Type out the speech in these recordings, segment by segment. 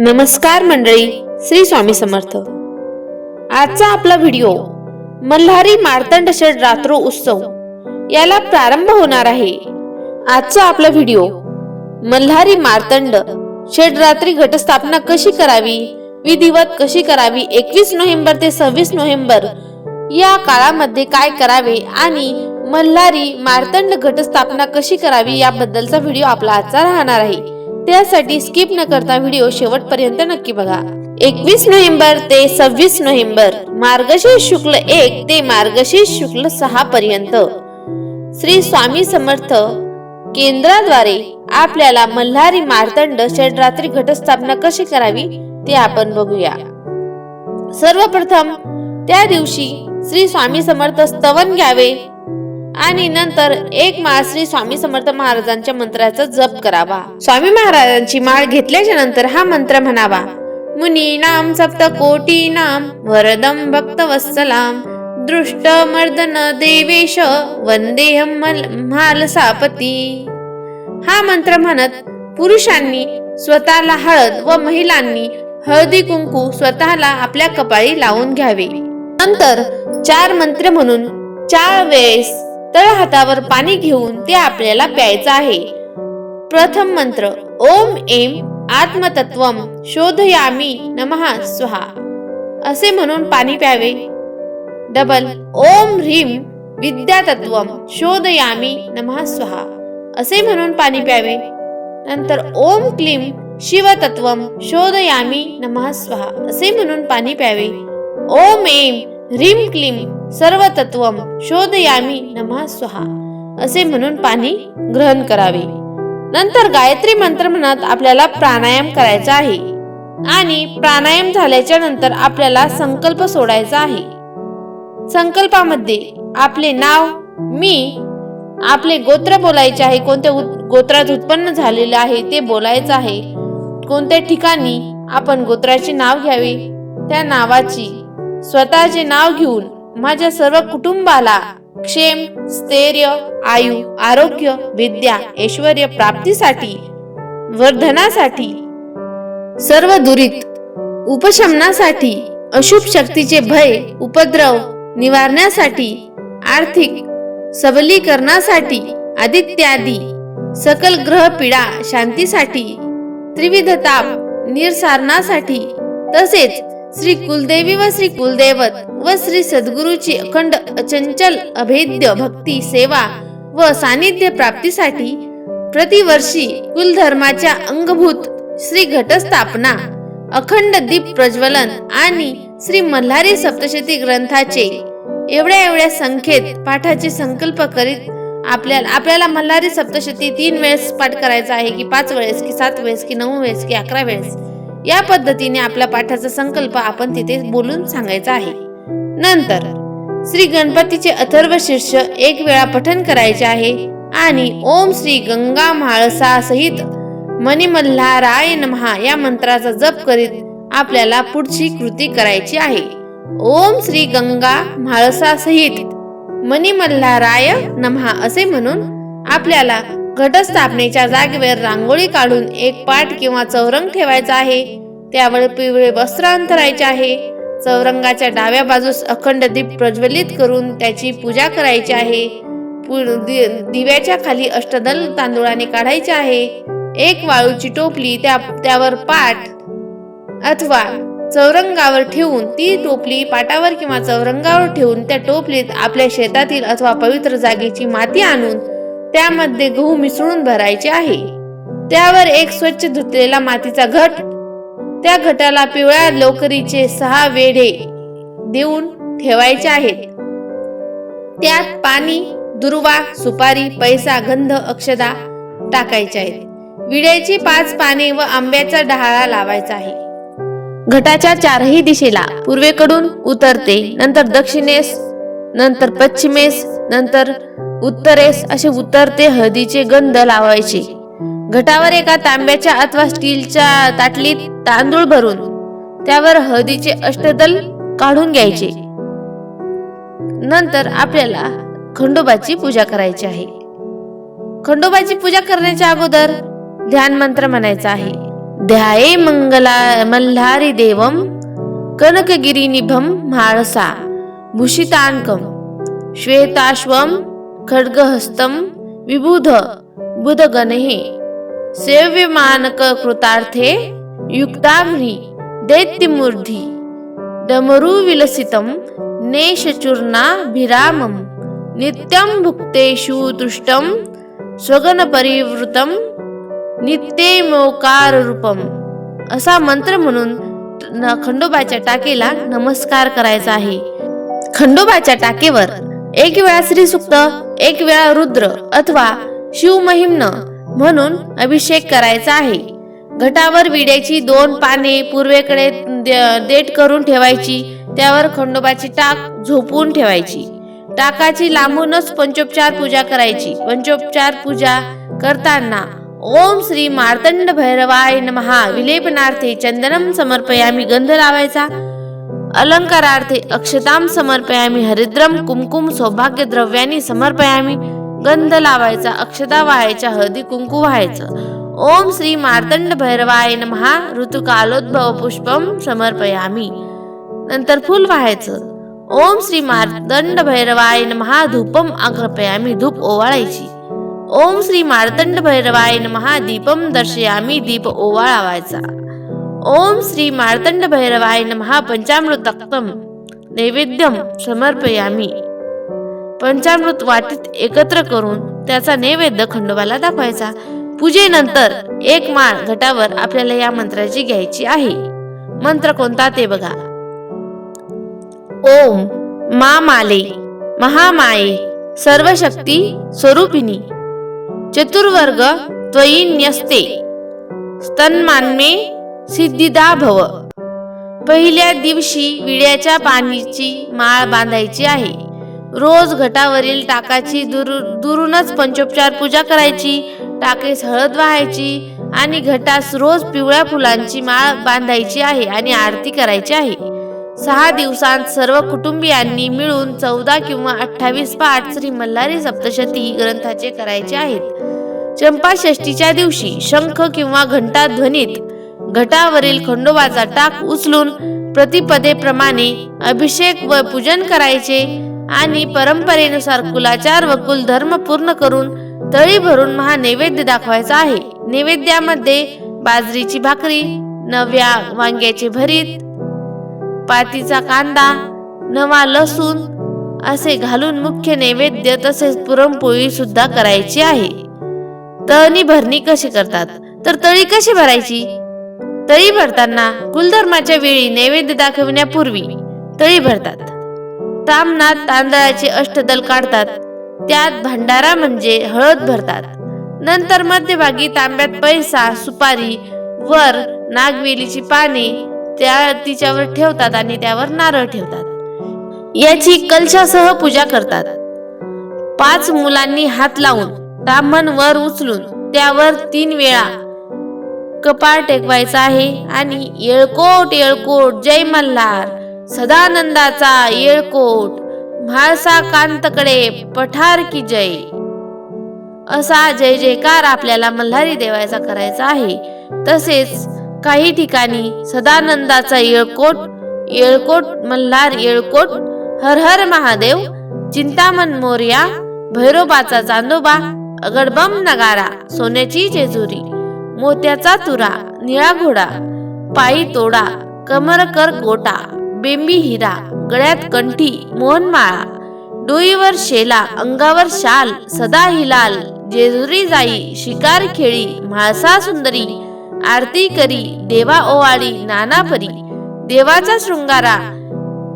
नमस्कार मंडळी श्री स्वामी समर्थ. आजचा आपला व्हिडिओ मल्हारी मार्तंड षड रात्र उत्सव याला प्रारंभ होणार आहे. आजचा आपला व्हिडिओ मल्हारी मार्तंड षडरात्री घटस्थापना कशी करावी विधिवत कशी करावी एकवीस नोव्हेंबर ते सव्वीस नोव्हेंबर या काळामध्ये काय करावे आणि मल्हारी मार्तंड घटस्थापना कशी करावी याबद्दलचा व्हिडिओ आपला आजचा राहणार आहे. त्यासाठी स्किप न करता व्हिडिओ शेवटपर्यंत नक्की बघा. एकवीस नोव्हेंबर ते सव्वीस नोव्हेंबर मार्गशीर्ष शुक्ल एक ते मार्गशीर्ष शुक्ल सहा पर्यंत. श्री स्वामी समर्थ केंद्राद्वारे आपल्याला मल्हारी मार्तंड षडरात्री घटस्थापना कशी करावी ते आपण बघूया. सर्वप्रथम त्या दिवशी श्री स्वामी समर्थ स्तवन घ्यावे. आणि नंतर एक माळ श्री स्वामी समर्थ महाराजांच्या मंत्राचा जप करावा. स्वामी महाराजांची माळ घेतल्याच्या नंतर हा मंत्र म्हणावा. मुनीनाम सप्त कोटी नाम वरदम भक्त वत्सलाम. दृष्ट मर्दन देवेश वंदेहम म्हालसापती हा मंत्र म्हणत पुरुषांनी स्वतःला हळद व महिलांनी हळदी कुंकू स्वतःला आपल्या कपाळी लावून घ्यावे. नंतर चार मंत्र म्हणून चार वेळेस तळ हातावर पाणी घेऊन ते आपल्याला प्यायचं आहे. प्रथम मंत्र ओम एम आत्मतत्वम शोधयामी नमः स्वहा. असे म्हणून पाणी प्यावे. डबल ओम ह्रीम विद्यातत्वम शोधयामी नमः स्वहा. असे म्हणून पाणी प्यावे. नंतर ओम क्लीम शिवतत्वम शोधयामी नमः स्वहा. असे म्हणून पाणी प्यावे. ओम एम ह्रीम क्लीम सर्व तत्वम शोधयामी नमः स्वहा. असे म्हणून पाणी ग्रहण करावे. नंतर गायत्री मंत्र म्हणत आपल्याला प्राणायाम करायचा आहे. आणि प्राणायाम झाल्याच्यानंतर आपल्याला संकल्प सोडायचा आहे. संकल्पामध्ये आपले नाव मी आपले गोत्र बोलायचे आहे कोणत्या गोत्रात उत्पन्न झालेलं आहे ते बोलायचं आहे. कोणत्या ठिकाणी आपण गोत्राचे नाव घ्यावे त्या नावाची स्वतःचे नाव घेऊन माझ्या सर्व कुटुंबाला क्षेम स्थैर्य आयु आरोग्य विद्या ऐश्वर प्राप्तीसाठी वर्धनासाठी सर्व दुरीत उपशमनासाठी अशुभ शक्तीचे भय उपद्रव निवारण्यासाठी आर्थिक सबलीकरणासाठी आदित्यादी सकल ग्रह पीडा शांतीसाठी त्रिविध ताप निरसारणासाठी तसेच श्री कुलदेवी व श्री कुलदेवत व श्री सद्गुरूची अखंड अचंचल अभेद्य भक्ती सेवा व सानिध्य प्राप्तीसाठी प्रतिवर्षी कुलधर्माच्या अंगभूत श्री घटस्थापना अखंड दीप प्रज्वलन आणि श्री मल्हारी सप्तशती ग्रंथाचे एवढ्या एवढ्या संख्येत पाठाचे संकल्प करीत आपल्याला आपल्याला मल्हारी सप्तशती तीन वेळेस पाठ करायचा आहे की पाच वेळेस की सात वेळेस की नऊ वेळेस की अकरा वेळेस? या पद्धतीने आपल्या पाठाचा संकल्प आपण तिथे बोलून सांगायचा आहे. नंतर श्री गणपतीचे अथर्व शीर्ष एक वेळा पठन करायचे आहे आणि ओम श्री गंगा म्हाळसा सहित मणिमल्हाराय नमहा या मंत्राचा जप करीत आपल्याला पुढची कृती करायची आहे. ओम श्री गंगा म्हाळसा सहित मणिमल्हाराय नमहा असे म्हणून आपल्याला घटस्थापनेच्या जागेवर रांगोळी काढून एक पाट किंवा चौरंग ठेवायचा आहे. त्यावर पिवळे वस्त्र अंतरायचे आहे. चौरंगाच्या डाव्या बाजूस अखंड दीप प्रज्वलित करून त्याची पूजा करायची आहे. पु- दि- दिव्याच्या खाली अष्टदल तांदूळाने काढायचे आहे. एक वाळूची टोपली त्या त्यावर पाट अथवा चौरंगावर ठेवून ती टोपली पाटावर किंवा चौरंगावर ठेवून त्या टोपलीत आपल्या शेतातील अथवा पवित्र जागेची माती आणून त्यामध्ये गहू मिसळून भरायचे आहे. त्यावर एक स्वच्छ धुतलेला मातीचा घट. त्या घटाला पिवळ्या लोकरीचे सहा वेढे देऊन ठेवायचे आहेत. त्यात पाणी दुर्वा सुपारी पैसा गंध अक्षदा टाकायचे आहेत. विड्याची पाच पाने व आंब्याचा डहाळा लावायचा आहे. घटाच्या चारही दिशेला पूर्वेकडून उतरते नंतर दक्षिणेस नंतर पश्चिमेस नंतर उत्तरेस असे उतरते हळदीचे गंध लावायचे. घटावर एका तांब्याच्या अथवा स्टीलच्या ताटलीत तांदूळ भरून त्यावर हळदीचे अष्टदल काढून घ्यायचे. नंतर आपल्याला खंडोबाची पूजा करायची आहे. खंडोबाची पूजा करण्याच्या अगोदर ध्यान मंत्र म्हणायचा आहे. ध्याये मंगला मल्हारी देवम कनकगिरीनिभं म्हाळसा भूषितांकम श्वेताश्वम खड्गहस्तं विबुध बुधगणहे सेव्यमानककृतार्थे युक्ताभ्री दैत्यमूर्धी डमरुविलसितं नेशचूर्णाभिरामं नित्यं भुक्तेषु तुष्टं स्वगणपरिवृतं नित्येमोकाररूपम। असा मंत्र म्हणून न- खंडोबाच्या टाकेला नमस्कार करायचा आहे। खंडोबाच्या टाकेवर एक वेळा श्रीसुक्त एक वेळा रुद्र अथवा शिवमहिम्न म्हणून अभिषेक करायचा आहे. घटावर विड्याची दोन पाने पूर्वेकडे दे- देठ करून ठेवायची त्यावर खंडोबाची टाक झोपून ठेवायची. टाकाची लांबूनच पंचोपचार पूजा करायची. पंचोपचार पूजा करताना ओम श्री मार्तंड भैरवाय नमहा. विलेपनार्थे चंदनम समर्पयामी. गंध लावायचा. अलंकारार्थे अक्षताम समर्पयामी हरिद्रम कुमकुम सौभाग्य द्रव्यानी समर्पयामी गंध लावायचा अक्षता व्हायच्या हळदी कुंकू व्हायचं. ओम श्री मार्तंड भैरवाय नमहा ऋतुकालोद्भव पुष्पम समर्पयामी. नंतर फुल व्हायचं. ओम श्री मार्तंड भैरवाय नमहा धूपम अग्रपयामी धूप ओवाळायची. ओम श्री मार्तंड भैरवाय नमहा दीपम दर्शयामी दीप ओवाळावायचा. ओम श्री मार्तंड भैरवाय नमहा पंचामृतक्तम नैवेद्यम समर्पयामी। पंचामृत वाटीत एकत्र करून त्याचा नैवेद्य खंडोबाला दाखवायचा. पूजेनंतर एक माळ घटावर आपल्याला या मंत्राची घ्यायची आहे. मंत्र कोणता ते बघा. ओम मा माले महामाये सर्वशक्ती स्वरूपिणी चतुर्वर्ग त्वयी न्यस्ते स्तन्मान्मे सिद्धिदा भव पहिल्या दिवशी विड्याच्या पाण्याची माळ बांधायची आहे. रोज घटावरील टाकाची दुरु दुरूनच पंचोपचार पूजा करायची टाकेस हळद वाहायची आणि घटास रोज पिवळ्या फुलांची माळ बांधायची आहे आणि आरती करायची आहे. सहा दिवसांत सर्व कुटुंबियांनी मिळून चौदा किंवा अठ्ठावीस पाठ श्री मल्हारी सप्तशती ग्रंथाचे करायचे आहेत. चंपाषष्टीच्या दिवशी शंख किंवा घंटा ध्वनीत घटावरील खंडोबाचा टाक उचलून प्रतिपदेप्रमाणे अभिषेक व पूजन करायचे आणि परंपरेनुसार कुलाचार व कुलधर्म पूर्ण करून तळी भरून महानैवेद्य दाखवायचा आहे. नैवेद्यामध्ये बाजरीची भाकरी नव्या वांग्याचे भरीत पातीचा कांदा नवा लसूण असे घालून मुख्य नैवेद्य तसेच पुरणपोळी सुद्धा करायची आहे. तळणी भरणी कशी करतात? तर तळी कशी भरायची? तळी भरताना कुलधर्माच्या वेळी नैवेद्य दाखविण्यापूर्वी तळी भरतात. तामनात तांदळाचे अष्टदल काढतात. त्यात भंडारा म्हणजे हळद भरतात. नंतर मध्यभागी तांब्यात पैसा सुपारी वर नागवेलीची पाने त्या तिच्यावर ठेवतात आणि त्यावर नारळ ठेवतात. याची कलशासह पूजा करतात. पाच मुलांनी हात लावून ब्राह्मण वर उचलून त्यावर तीन वेळा कपाळ टेकवायचा आहे आणि येळकोट येळकोट जय मल्हार. सदानंदाचा येळकोट म्हाळसा कांतकडे पठार की जय. असा जय जयकार आपल्याला मल्हारी देवाचा करायचा आहे. तसेच काही ठिकाणी सदानंदाचा येळकोट येळकोट मल्हार येळकोट हर हर महादेव चिंतामण मोर्या भैरोबाचा चांदोबा अगडबम नगारा सोन्याची जेजुरी. मोत्याचा तुरा निळा घोडा पायी तोडा कमर कर गोटा बेंबी हिरा गळ्यात कंठी मोहनमाळा डोईवर शेला अंगावर शाल सदा हिलाल जेजुरी जाई शिकार खेळी म्हाळसा सुंदरी आरती करी देवा ओवाळी नाना परी देवाचा शृंगारा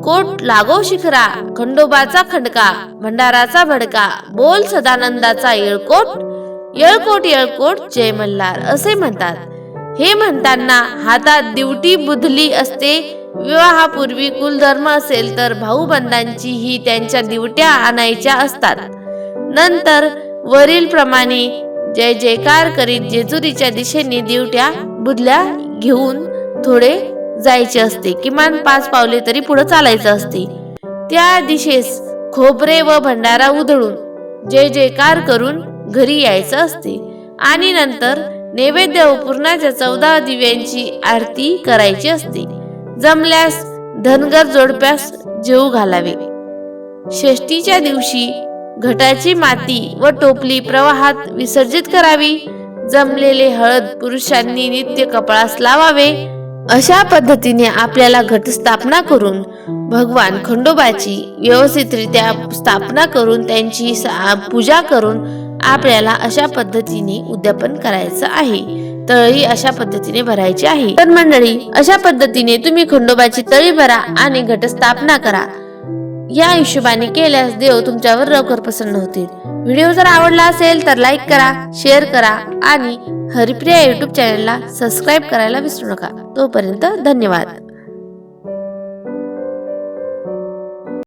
कोट लागो शिखरा खंडोबाचा खंडका भंडाराचा भडका बोल सदानंदाचा येळकोट येळकोट येळकोट जय मल्हार असे म्हणतात. हे म्हणताना हातात दिवटी बुधली असते विवाहापूर्वी कुलधर्म असेल तर भाऊबंदांची ही त्यांच्या दिवट्या आणायच्या असतात. नंतर वरील प्रमाणे जय जयकार करीत जेजुरीच्या दिशेने दिवट्या बुधल्या घेऊन थोडे जायचे असते. किमान पाच पावले तरी पुढे चालायचं असते. त्या दिशेस खोबरे व भंडारा उधळून जय जयकार करून घरी यायचं असते. आणि नंतर नैवेद्य व चौदा दिव्यांची आरती करायची असते. जमल्यास धनगर जोडप्यास जेऊ घालावे. षष्टीच्या दिवशी घटाची माती व टोपली प्रवाहात विसर्जित करावी. जमलेले हळद पुरुषांनी नित्य कपाळास लावावे. अशा पद्धतीने आपल्याला घटस्थापना करून भगवान खंडोबाची व्यवस्थितरित्या स्थापना करून त्यांची पूजा करून आपल्याला अशा पद्धतीने उद्यापन करायचं आहे. तळी अशा पद्धतीने भरायची आहे. तर मंडळी अशा पद्धतीने तुम्ही खंडोबाची तळी भरा आणि घटस्थापना करा. या हिशोबाने केल्यास देव तुमच्यावर लवकर प्रसन्न होतील. व्हिडिओ जर आवडला असेल तर लाईक करा शेअर करा आणि हरिप्रिया युट्यूब चॅनलला सबस्क्राईब करायला विसरू नका. तोपर्यंत धन्यवाद.